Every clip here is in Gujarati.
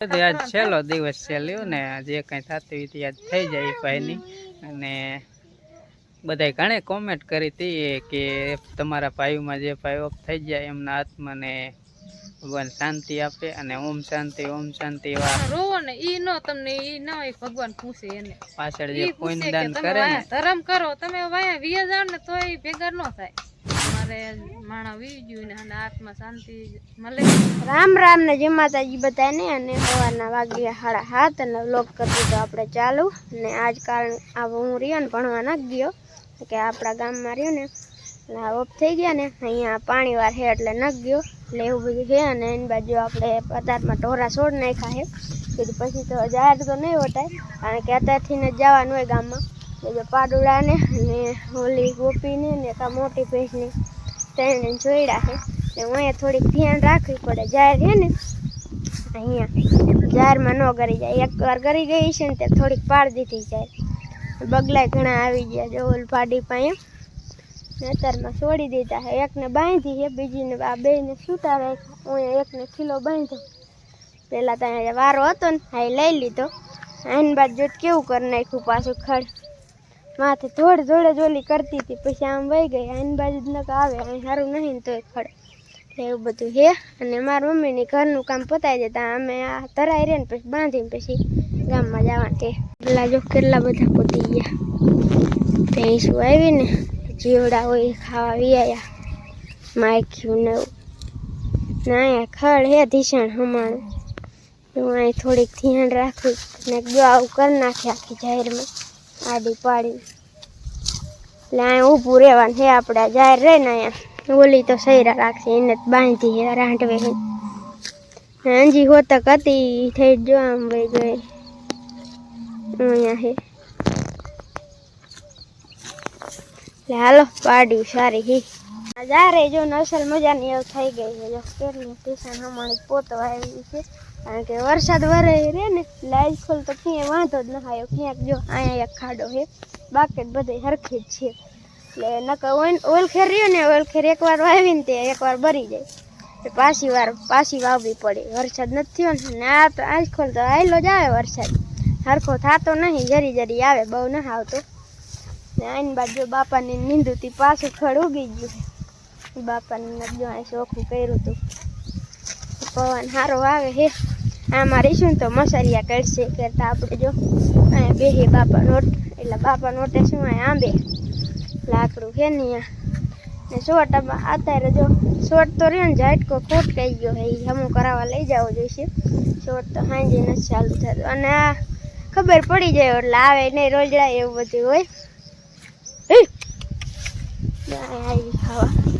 આજ છેલ્લો દિવસ છે લ્યો ને જે કંઈ થતું હોય તે થઈ જાય ભાઈની. અને બધાએ ઘણે કોમેન્ટ કરી હતી કે તમારા ભાઈઓમાં જે ભાઈ ઓફ થઈ જાય એમના આત્માને ભગવાન શાંતિ આપે અને ઓમ શાંતિ ઓમ શાંતિ રોવો ને ઈ નો તમને ઈ ના હોય ભગવાન પૂછે એને. પાછળ જે પુણ્યદાન કરે ને. ધર્મ કરો તમે વાયા વિયા જાવ ને તો એ ભેગા ન થાય. રામ રામ ને જય માતાજી બધાને અને સવારના વાગ્યા સાડા સાત અને વ્લોગ કરતી તો આપણે ચાલુ. ને આજ કારણ આ હું રહ્યો ને ભણવા ન ગયો, કે આપણા ગામમાં રહ્યો ને, એટલે ઓફ થઈ ગયા ને, અહીંયા પાણી વાર છે એટલે નક ગયો. એટલે એવું બધું છે અને એની બાજુ આપણે પદાર્થમાં ઢોરા છોડ નાખ્યા છે. કીધું પછી તો જાહેર તો નહીં વટાય, કારણ કે અત્યારથી જવાનું હોય ગામમાં. એટલે પાડુડાને ને ઓલી ગોપીને ને કા મોટી ભેંસને ત્રણે જોયડા છે એટલે હું અહીંયા થોડીક ધ્યાન રાખવી પડે. જાહેર છે ને? અહીંયા. જાહેરમાં ન કરી જાય. એક વાર કરી ગઈ છે ને તે થોડીક પાડ દીધી જાય. બગલાય ઘણા આવી ગયા જો ઓલ પાડી પાસે. નેતરમાં છોડી દીધા છે એકને બાંધી છે બીજીને આ બેને છૂટા રાખ્યા હું એકને ખીલો બાંધ્યો પહેલાં તો અહીંયા વારો હતો ને હા એ લઈ લીધો. આની બાદ જોત કેવું કરી નાખ્યું પાછું ખડ. માથે થોડ જોડે જોલી કરતી હતી. પછી આમ વહી ગઈ. આની બાજુ જ નકા આવે. અહીં સારું નહીં ને તોય ખડ. એવું બધું હે. અને મારા મમ્મીની ઘરનું કામ પતાવી દેતા અમે આ તરાઈ રહે ને પછી બાંધીને પછી ગામમાં જવાનું છે. પેલા જો કેટલા બધા પોતી ગયા. ભેંસું આવી ને જીવડા હોય ખાવા વિયા માખ્યું ને એવું. ને અહીંયા ખડ હે ધીસણ હમણાં. હું અહીં થોડીક ધ્યાન રાખું ને જો આવું કરી નાખી આખી જાહેરમાં. આડી પાડી એટલે અહીંયા ઊભું રહેવાનું છે આપણે. જાહેર રહે ને અહીંયા. ઓલી તો સૈરા રાખશે, એને જ બાંધી છે હાંજી હોતક હતી, થઈ જ આમ ભાઈ ગઈ. અહીંયા છે. એટલે હાલો પાડ્યું સારી હી જો નસલ મજાની એવું થઈ ગઈ છે. જો કેટલી ટીશન હમણાં પોતો આવી છે. કારણ કે વરસાદ વરે રે ને લાઈટ ખોલ તો ક્યાંય વાંધો જ ન આવ્યો ક્યાંક જો અહીંયા એક ખાડો છે. બાકી બધે હરખી જ છે. એટલે નકર ઓઇલ ખેર રહ્યો ને ઓઇલ ખેર એકવાર વાવીને તે એકવાર ભરી જાય. પાછી વાર, પાછી વાવવી પડે. વરસાદ નથી થયો ને આ તો આજ ખોલ તો આયલો જ આવે વરસાદ. સરખો થતો નહીં, જરી જરી આવે, બહુ ન આવતો. ને આની બાદ જો બાપાની નીંદુતી પાછું ખડ ઉગી ગયું બાપાને જો અહીં ચોખ્ખું કર્યું હતું. પવન સારો આવે હે. આમાં રહીશું ને તો મસરિયા કરશે. કરતા આપણે જો અહીંયા બેહી બાપા નોટ, એટલે બાપા નોટે શું અહીંયા આંબે. લાકડું છે ને અહીંયા. ને શોર્ટ અત્યારે જો શોર્ટ તો રહ્યો ને ઝાટકો ખોટ કહી ગયો હે હમું કરાવવા લઈ જવો જોઈશે. શોર્ટ તો સાંજે નથી ચાલુ થતું. અને આ ખબર પડી જાય એટલે આવે નહીં, રોજડા એવું બધું હોય. આવી ખાવા.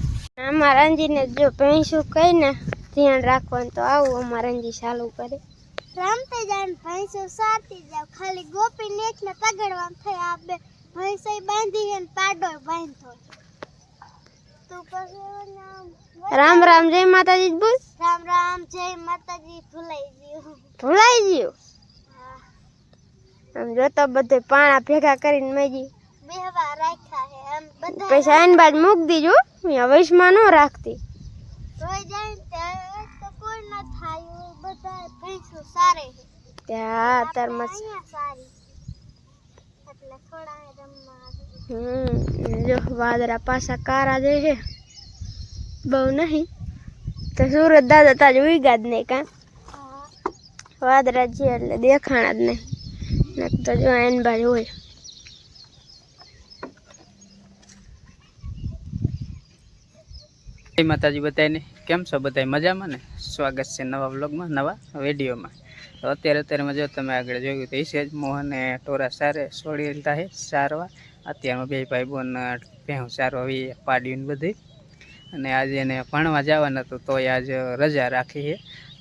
અમારા અંજીને જો ભેંસું કઈ ને ધ્યાન રાખવાનું તો આવું અમારાજી ચાલુ કરે. રમતે જાય ભેંસો સાતી જાવ ખાલી ગોપી ને એકને પકડવા થઈ આ બે ભેંસો બાંધી ને પાડો બાંધતો રામ રામ જય માતાજી બોલ. રામ રામ જય માતાજી ભૂલાઈ ગયું. ભૂલાઈ ગયું? આમ જોતો બધે પાણા ભેગા કરીને મેજી બેહવા રાખ્યા હે આમ બધા પૈસા એન બાજ મૂક દીજો અહીંયા વૈશમાં ન રાખતી. જો વાદરા પાછા કારા જે છે. બહુ નહીં. તો સુરત દાદા તાજ ઉઈગા જ નહીં કાં? વાદરા છે એટલે દેખાણા જ નહીં. તો જો એન ભાઈ હોય. જય માતાજી બધાને કેમ છો બધા મજામાં ને? સ્વાગત છે નવા વ્લોગમાં, નવા વિડીયોમાં. તો અત્યારે અત્યારમાં જો તમે આગળ જોયું તો જ મોહને ટોરા સારે છોડી છે, સારવા. અત્યારમાં બે ભાઈ બોન સારવા આવી પાડ્યું બધી અને આજે એને ભણવા જવાના તો તોય આજ રજા રાખી છે.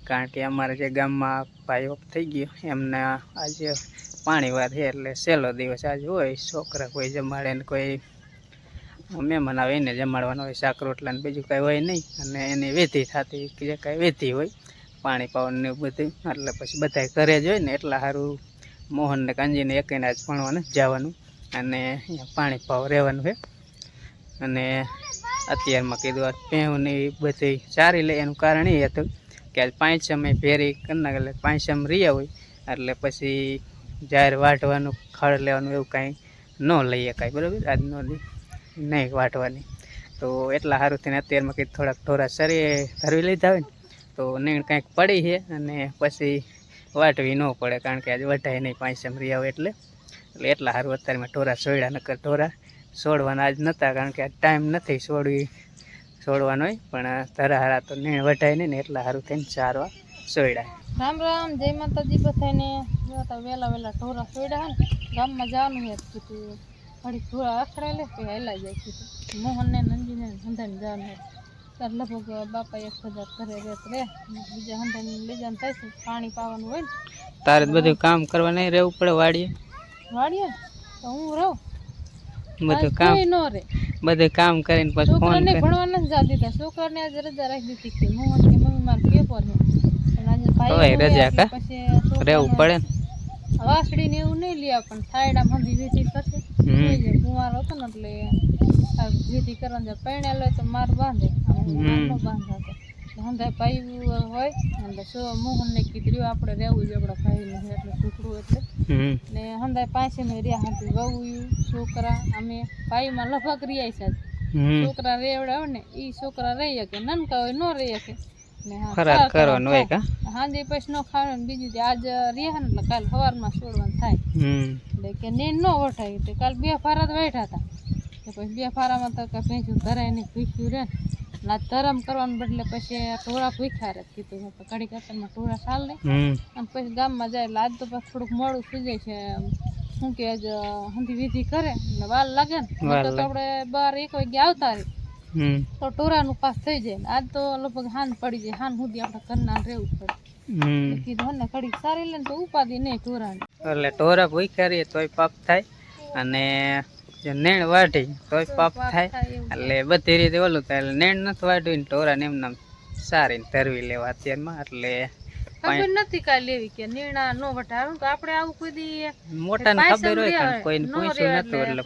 કારણ કે અમારે જે ગામમાં ભાઈ થઈ ગયો, એમને આજે પાણી વાર છે એટલે સહેલો દિવસ આજ હોય, છોકરા કોઈ જમાડે ને કોઈ મહેમાન આવે એને જમાડવાનો હોય શાક, રોટલા ને બીજું કાંઈ હોય નહીં. અને એની વેધી થતી, કે કાંઈ વેધી હોય, પાણી પાવાનું ને બધું. એટલે પછી બધા ઘરે જ હોય ને, એટલા સારું મોહન ને કાંજીને એકઈને જ ભણવાનું, જવાનું. અને પાણી પાવ રહેવાનું છે. અને અત્યારમાં કીધું આ પહેવું એ બધી સારી લે, એનું કારણ એ હતું કે આજ પાંચ સમય ફેરી કરના એટલે પાંચ સમ રહ્યા હોય. એટલે પછી જાહેર વાટવાનું ખડ લેવાનું એવું કાંઈ ન લઈએ કાંઈ, બરાબર? આજનો દી નહીં વાટવાની. તો એટલા સારું થઈને અત્યારમાં કંઈક થોડાક ઢોરા શરીર ધરવી લીધા હોય ને, તો નીણ કાંઈક પડી છે અને પછી વાટવી ન પડે, કારણ કે આજે વઢાય નહીં, પાંચ સમરી રહ્યા એટલે. એટલે એટલા સારું અત્યારમાં ઢોરા સોડ્યા નકર ઢોરા છોડવાના આજ નહોતા, કારણ કે ટાઈમ નથી છોડવી છોડવાનો પણ ધરા હારા તો નીણ વઢાય નહીં ને એટલા સારું થઈને ચારવા સોયડા. રામ રામ, જય માતાજી બધાને. વહેલા વહેલા ઢોરા સોડ્યા ગામમાં જવાનું હે લે હેલા જાય કીધું મોહનને નંદીને જવાનું ત્યારે લગભગ બાપા એક હજાર ઘરે રેત રે બીજા હંધાને લઈ જવાનું થાય છે પાણી પાવાનું હોય ને. તારે બધું કામ કરવા નહીં રહેવું પડે વાડીએ? વાડીએ? તો હું રહું. બધું કામ નો રે બધું કામ કરીને પછી ફોન છોકરાને ભણવા નથી જતી દીધા છોકરાને આજે રજા રાખી દીધી કે મોહન કે મમ્મી માર પેપર છે. પણ આજે ભાઈ રજા કા? પછી રહેવું પડે વાસડી ને એવું નહીં લ્યા પણ વીતી કરશે હમ. કુંવાર હતો ને એટલે આ કરવાનું જાય પૈણા તો માર બાંધે. નો બાંધાતો. હોય એટલે સો મોહન ને કીધું આપણે રહેવું જ આપણા ભાઈ ને એટલે ટુકડું એટલે. ને હંધાય મેં રહ્યા હતી વહુ છોકરા અમે ભાઈમાં લફક રહ્યા છે. છોકરા રેવડા હોય ને ઈ છોકરા રહી શકે નનકા હોય ન રહી શકે ખા કરવાનું હોય કા. હાંજે પછી નો ખાવાનું બીજું જે આજ રહ્યા ને કાલ સવારમાં છોડવાનું થાય. હમ. એટલે કે નીંદ નો વટાય એટલે કાલ બે ફારા તો બેઠા હતા. તો પછી બે ફારામાં તો કે ભેંસું ધરાય ને ભૂખ્યું રે ને આ ધરમ કરવાનું બદલે પછી ટોળા ભૂખ્યા રે કીધું તો ઘડીક અત્યારમાં ટોળા ચાલ લે હમ. અને પછી ગામમાં જાય એટલે આજ તો પછી થોડુંક મોડું થઈ જાય છે શું કે આજ હંધી વિધિ કરે ને વાર લાગે ને. તો. આપણે બાર એક વાગે આવતા રહી તો ટોરાનું પાસ થઈ જાય આજ તો લગભગ હાન પડી જાય. હાન સુધી આપણે ઘરના રહેવું પડે. કીધું ને ઘડીક સારી લે તો ઉપાધિ નહીં ટોરાની. એટલે ટોરા ભૂખ્યા રહીએ તોય પાપ થાય. અને જો નેણ વાઢી તોય પાપ થાય. એટલે બધી રીતે ઓલું થાય. એટલે નેણ નથી વાઢવી ને ઢોરાને એમ નામ સારી ધરવી લેવા અત્યારમાં. એટલે ખબર નથી કાંઈ લેવી કે નીણા નો વટારું તો આપણે આવું કોઈ દી મોટા ને ખબર હોય કોઈ પૂછ્યું નતું એટલે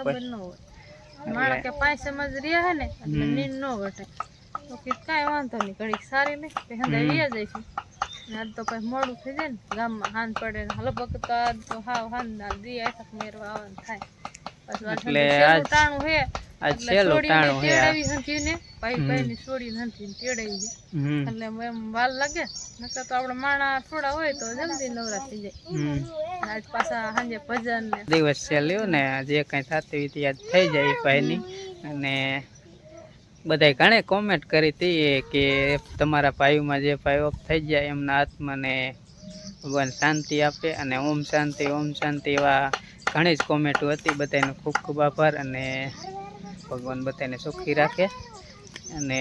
માણસ કે પાંચ સમજ રહ્યા હે ને એટલે. નીણ નો ઘટે. તો કે કાંઈ વાંધો નહીં ઘડીક સારી ને તે હંધાઈ રહ્યા ને આજ તો કઈ મોડું થઈ જાય ને ગામમાં હાન પડે ને લગભગ તો આજ તો હાવ હાન ના દી આઠક મેરવા આવવાનું થાય. પછી ટાણું હે હે આ. તેડાવી હંધીને ભાઈ છોડીને તેડાવી એટલે એમ વાર લાગે. નકર તો આપણે માણા થોડા હોય તો જલ્દી નવરા થઈ જાય. આજ પાછા સાંજે ભજન દિવસ છે ને જે કાંઈ થતી હોય તે થઈ જાય ભાઈની. અને બધાય ઘણે કોમેન્ટ કરી હતી કે તમારા ભાઈમાં જે ભાઈ ઓફ થઈ જાય એમના આત્માને ભગવાન શાંતિ આપે અને ઓમ શાંતિ ઓમ શાંતિ એવા ઘણી જ કોમેન્ટો હતી. બધાનો ખૂબ ખૂબ આભાર અને ભગવાન બધાને સુખી રાખે અને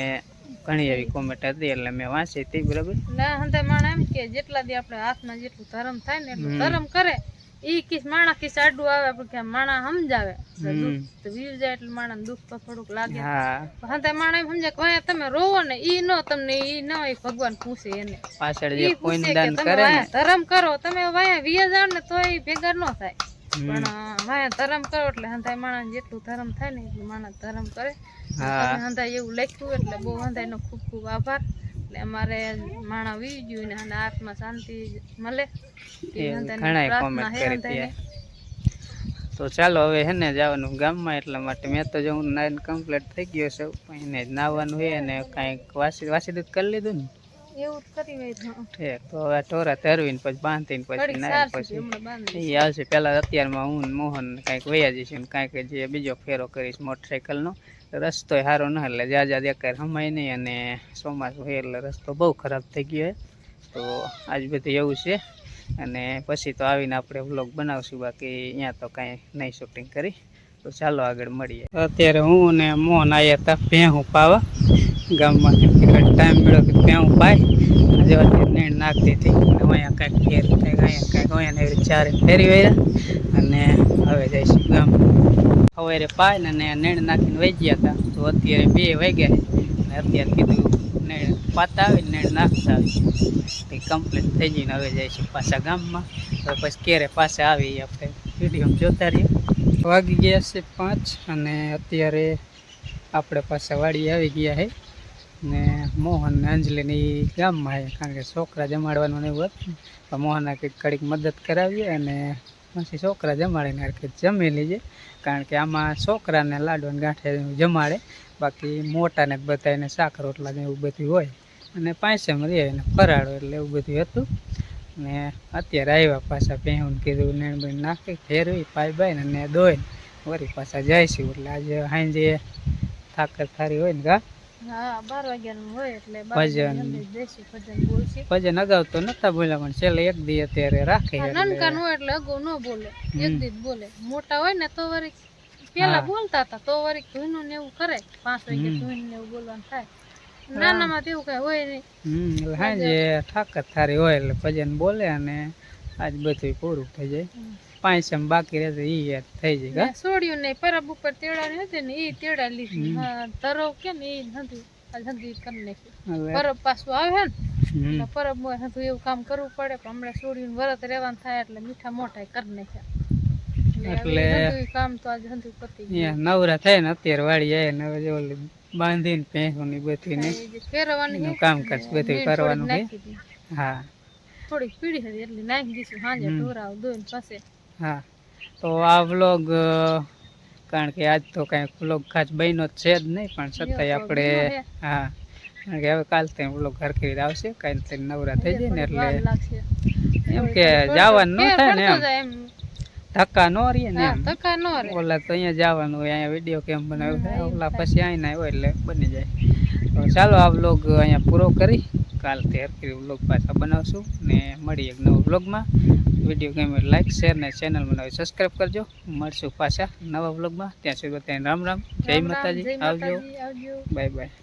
ઘણી એવી કોમેન્ટ હતી એટલે મેં વાંચી હતી બરાબર? ના હંતે માણા એમ કે જેટલા દી આપણે હાથમાં જેટલું ધર્મ થાય ને એટલું. ધર્મ કરે. ઈ કિસ માણા કિસ આડું આવે પણ કે માણા સમજાવે. તો વીર જાય એટલે માણા દુઃખ તો થોડુંક લાગે. હા. તે માણા એમ સમજે કે તમે રોવો ને ઈ નો તમને ઈ ન હોય ભગવાન પૂછે એને. પાછળ જે પુણ્યદાન કરે ને. ધર્મ કરો તમે વાયા વિયા જાવ ને તો એ ભેગા ન થાય. પણ અ, ધરમ કરો એટલે હંધાય માણસ જેટલું ધર્મ થાય ને એટલું માણસ ધર્મ કરે. હંધાય એવું લખ્યું એટલે બહુ હંધાયનો ખૂબ ખૂબ આભાર. એટલે અમારે માણા વી ગયું ને અને આત્મા શાંતિ મળે. તો ચાલો હવે હે ને જવાનું ગામમાં એટલા માટે. મેં તો જવું નાઈન કમ્પ્લીટ થઈ ગયો છે. એને જ નાવાનું છે અને કાંઈક વાસી વાસી દૂધ કરી લીધું ને. એવું કરી હોય ઠીક તો હવે ઢોરા તરવીને પછી બાંધીને પછી ઘડીક પછી એ આવશે પહેલાં અત્યારમાં હું ને મોહન કાંઈક વયા જઈશું ને કાંઈક જે બીજો ફેરો કરીશ મોટરસાઇકલનો રસ્તો સારો ન એટલે જાજા દેખાય હમાય નહીં અને ચોમાસું હોય એટલે રસ્તો બહુ ખરાબ થઈ ગયો તો આજ બધું એવું છે. અને પછી તો આવીને આપણે વ્લોગ બનાવશું બાકી અહીંયા તો કાંઈ નહીં શૂટિંગ કરી. તો ચાલો આગળ મળીએ. અત્યારે હું ને મોહન આવ્યા હતા ભેહું પાવા. ગામમાં ટાઈમ મળ્યો કે ક્યાં પાય અને જો અત્યારે નીણ નાખતી હતી અહીંયા કાંઈક ફેર, કાંઈક અહીંયા કાંઈક અહીંયા એવી ચારે ફેરી વયા અને હવે જઈશું ગામ સવારે પાય ને નેણ નાખીને વહી ગયા હતા. તો અત્યારે બે વાગ્યા અને અત્યારે કીધું નેણ પાતા આવી ને નાખતા આવી. એ કમ્પ્લીટ થઈ જઈને હવે જઈશું પાછા ગામમાં. હવે પછી ક્યારે પાછા આવી આપણે વીડિયો જોતા રહીએ. વાગી ગયા છે પાંચ અને અત્યારે આપણે પાછા વાડી આવી ગયા છે. ને મોહન ને એ ગામમાં આવ્યા કારણ કે છોકરા જમાડવાનું એવું હતું. તો મોહનને કંઈક કડીક મદદ કરાવીએ અને પછી છોકરા જમાડીને હારખી જમી લીજે કારણ કે આમાં છોકરાને લાડવાને ગાંઠે જમાડે. બાકી મોટાને બધાને શાક, રોટલા એવું બધું હોય. અને પાંચેમ રહે ને ફરાળો એટલે એવું બધું હતું. ને અત્યારે આવ્યા પાછા પહેવું કીધું ને નાખી, ફેરવી પાઈ બાઈને ને દોઈ વળી પાછા જઈશું. એટલે આજે સાંજે થાકર થારી હોય ને ગા? હા ભજન. વાગ્યાની અંદર જઈશું ભજન. બોલશે. ભજન અગાઉ તો નતા બોલ્યા પણ છેલ્લે એક દી અત્યારે રાખે હા, એટલે. નાનકાનું હોય એટલે અગાઉ ન બોલે એક દી બોલે. મોટા હોય ને તો વળી પેલા બોલતા હતા તો વળી ધૂનું ને એવું કરે. પાંચ વાગે ધૂન ને એવું બોલવાનું થાય. નાનામાં તો એવું કઈ હોય નહીં. હમ એટલે સાંજે ઠાકર થારી હોય એટલે ભજન બોલે અને આજ બધું પૂરું થઈ જાય. હમ. એમ બાકી રહેશે ઈ યાર થઈ જાય ને છોડ્યું નહીં પરબ ઉપર તેડાની હતી ને એ તેડા લીધી તરો કે ને એ નથી હંધી કરી નાખ્યું પરબ પાછું આવે ને પરબમાં હતું એવું કામ કરવું પડે પણ હમણાં છોડ્યું વરત રહેવાનું થાય એટલે મીઠા મોટા કરી નાખ્યા એટલે- કામ તો આજ હંધુય પતી નવરા થાય ને અત્યારે વાળી જાય ને હવે ઓલી બાંધીને પહેરવાની ની બધી ને એ જે ફેરવવાની છે, કામકાજ બધું કરવાનું. નાખી. હા થોડીક પીળી હતી એટલે નાખી દઈશું સાંજે. ઢોરાવ દોઈને પાસે હા. તો આ વ્લોગ કારણ કે આજ તો કાંઈ વ્લોગ ખાસ બન્યો છે જ નહીં પણ છતાંય આપણે હા. કારણ કે હવે કાલ તો વ્લોગ હરખી રીતે આવશે કાંઈ થઈને નવરા થઈ જાય ને એટલે એમ કે જવાનું ન થાય ને એમ. ધક્કા ન રહીએ ને એમ. ધક્કા ન રહે. ઓલા તો અહીંયા જવાનું હોય અહીંયા વીડિયો કેમ બનાવ્યો ઓલા. પછી અહીં હોય એટલે બની જાય. તો ચાલો આ વ્લોગ અહીંયા પૂરો કરી. કાલથી હરખી વ્લોગ પાછા બનાવશું ને મળીએ એક નવો વ્લોગમાં. વીડિયો ગમે લાઈક શેર ને ચેનલ બનાવી સબસ્ક્રાઈબ કરજો. મળશું પાછા નવા વ્લોગમાં. ત્યાં સુધી બધાને રામ રામ. જય માતાજી, આવજો. Bye bye